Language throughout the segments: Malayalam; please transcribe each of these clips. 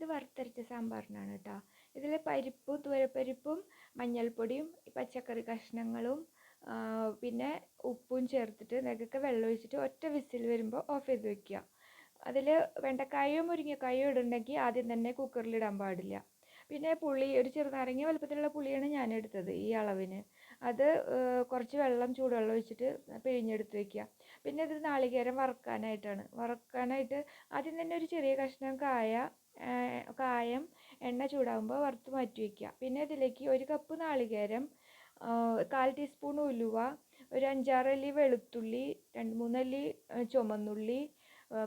ഇത് വറുത്തരച്ച സാമ്പാറിനാണ് കേട്ടോ ഇതിൽ പരിപ്പ് തുവരപ്പരിപ്പും മഞ്ഞൾപ്പൊടിയും പച്ചക്കറി കഷ്ണങ്ങളും പിന്നെ ഉപ്പും ചേർത്തിട്ട് നെഗൊക്കെ വെള്ളം ഒഴിച്ചിട്ട് ഒറ്റ വിസിൽ വരുമ്പോൾ ഓഫ് ചെയ്ത് വെക്കുക അതിൽ വെണ്ടക്കായോ മുരിങ്ങക്കായോ ഇടുന്നുണ്ടെങ്കിൽ ആദ്യം തന്നെ കുക്കറിൽ ഇടാൻ പാടില്ല. പിന്നെ പുളി ഒരു ചെറുനാരങ്ങ വലുപ്പത്തിലുള്ള പുളിയാണ് ഞാൻ എടുത്തത് ഈ അളവിന്. അത് കുറച്ച് വെള്ളം ചൂടുവെള്ളം ഒഴിച്ചിട്ട് പിഴിഞ്ഞെടുത്ത് വെക്കുക പിന്നെ ഇത് നാളികേരം വറുക്കാനായിട്ടാണ്. വറുക്കാനായിട്ട് ആദ്യം തന്നെ ഒരു ചെറിയ കഷ്ണം കായ കായം എണ്ണ ചൂടാകുമ്പോൾ വറുത്ത് മാറ്റി വയ്ക്കുക പിന്നെ ഇതിലേക്ക് ഒരു കപ്പ് നാളികേരം കാൽ ടീസ്പൂൺ ഉലുവ ഒരു അഞ്ചാറ് അല്ലി വെളുത്തുള്ളി രണ്ട് മൂന്നല്ലി ചുമന്നുള്ളി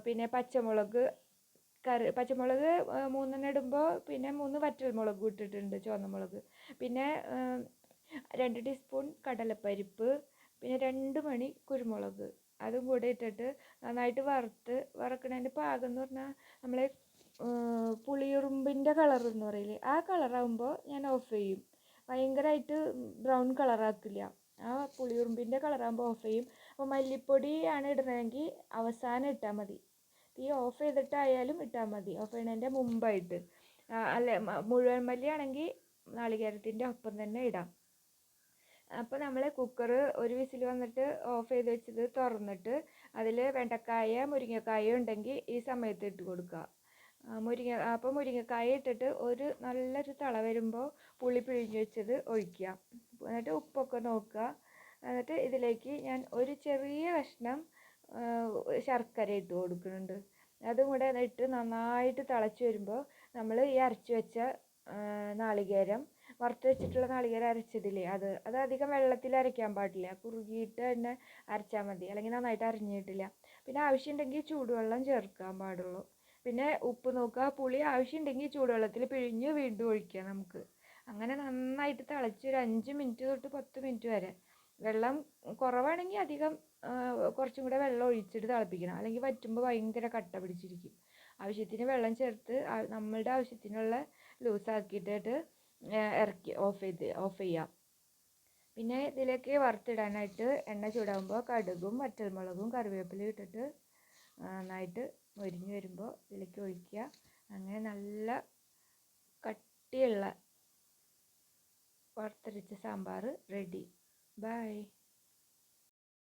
പിന്നെ പച്ചമുളക് കറി പച്ചമുളക് മൂന്നെണ്ണം ഇടുമ്പോൾ പിന്നെ മൂന്ന് വറ്റൽമുളകും ഇട്ടിട്ടുണ്ട് ചുവന്നമുളക്. പിന്നെ രണ്ട് ടീസ്പൂൺ കടലപ്പരിപ്പ് പിന്നെ രണ്ട് മണി കുരുമുളക്. അതും കൂടെ ഇട്ടിട്ട് നന്നായിട്ട് വറുത്ത് വറക്കണതിന്റെ പാകം എന്ന് പറഞ്ഞാൽ നമ്മളെ ഏഹ്, പുളിയുറുമ്പിന്റെ കളർ എന്ന് പറയില്ലേ ആ കളറാകുമ്പോൾ ഞാൻ ഓഫ് ചെയ്യും. ഭയങ്കരമായിട്ട് ബ്രൗൺ കളറാക്കില്ല ആ പുളിയുറുമ്പിന്റെ കളറാകുമ്പോൾ ഓഫ് ചെയ്യും. അപ്പോൾ മല്ലിപ്പൊടിയാണ് ഇടുന്നതെങ്കിൽ അവസാനം ഇട്ടാൽ മതി. തീ ഓഫ് ചെയ്തിട്ടായാലും ഇട്ടാൽ മതി. ഓഫ് ചെയ്യണതിന്റെ മുമ്പായിട്ട്. അല്ല മുഴുവൻ മല്ലിയാണെങ്കിൽ നാളികേരത്തിന്റെ ഒപ്പം തന്നെ ഇടാം. അപ്പോൾ നമ്മൾ കുക്കർ ഒരു വിസിൽ വന്നിട്ട് ഓഫ് ചെയ്ത് വെച്ചത് തുറന്നിട്ട് അതിൽ വെണ്ടക്കായ മുരിങ്ങക്കായ ഉണ്ടെങ്കിൽ ഈ സമയത്ത് ഇട്ട് കൊടുക്കുക. മുരിങ്ങ അപ്പോൾ മുരിങ്ങക്കായ ഇട്ടിട്ട് ഒരു നല്ലൊരു തള വരുമ്പോൾ പുളി പിഴിഞ്ഞ് വെച്ചത് ഒഴിക്കുക. എന്നിട്ട് ഉപ്പൊക്കെ നോക്കുക. എന്നിട്ട് ഇതിലേക്ക് ഞാൻ ഒരു ചെറിയ കഷ്ണം ശർക്കര ഇട്ട് കൊടുക്കുന്നുണ്ട്. അതും കൂടെ ഇട്ട് നന്നായിട്ട് തിളച്ച് വരുമ്പോൾ നമ്മൾ ഈ അരച്ച് വെച്ച നാളികേരം വറുത്ത് വെച്ചിട്ടുള്ള നാളികേരം അരച്ചതില്ലേ അത് അത് അധികം വെള്ളത്തിൽ അരയ്ക്കാൻ പാടില്ല. കുറുകിയിട്ട് തന്നെ അരച്ചാൽ മതി. അല്ലെങ്കിൽ നന്നായിട്ട് അരഞ്ഞിട്ടില്ല. പിന്നെ ആവശ്യമുണ്ടെങ്കിൽ ചൂടുവെള്ളം ചേർക്കാൻ പാടുള്ളൂ. പിന്നെ ഉപ്പ് നോക്കുക. പുളി ആവശ്യമുണ്ടെങ്കിൽ ചൂടുവെള്ളത്തിൽ പിഴിഞ്ഞ് വീണ്ടും ഒഴിക്കുക നമുക്ക്. അങ്ങനെ നന്നായിട്ട് തിളച്ച് ഒരു അഞ്ച് മിനിറ്റ് തൊട്ട് പത്ത് മിനിറ്റ് വരെ. വെള്ളം കുറവാണെങ്കിൽ അധികം കുറച്ചും കൂടെ വെള്ളം ഒഴിച്ചിട്ട് തിളപ്പിക്കണം. അല്ലെങ്കിൽ വറ്റുമ്പോൾ ഭയങ്കര കട്ട പിടിച്ചിരിക്കും. ആവശ്യത്തിന് വെള്ളം ചേർത്ത് നമ്മളുടെ ആവശ്യത്തിനുള്ള ലൂസാക്കിയിട്ടിട്ട് ഇറക്കി ഓഫ് ചെയ്ത് ഓഫ് ചെയ്യാം പിന്നെ ഇതിലേക്ക് വറുത്തിടാനായിട്ട് എണ്ണ ചൂടാകുമ്പോൾ കടുകും വറ്റൽമുളകും കറിവേപ്പിലയും ഇട്ടിട്ട് നന്നായിട്ട് മൊരിഞ്ഞ് വരുമ്പോൾ ഇതിലേക്ക് ഒഴിക്കുക. അങ്ങനെ നല്ല കട്ടിയുള്ള വറുത്തരച്ച സാമ്പാർ റെഡി ബൈ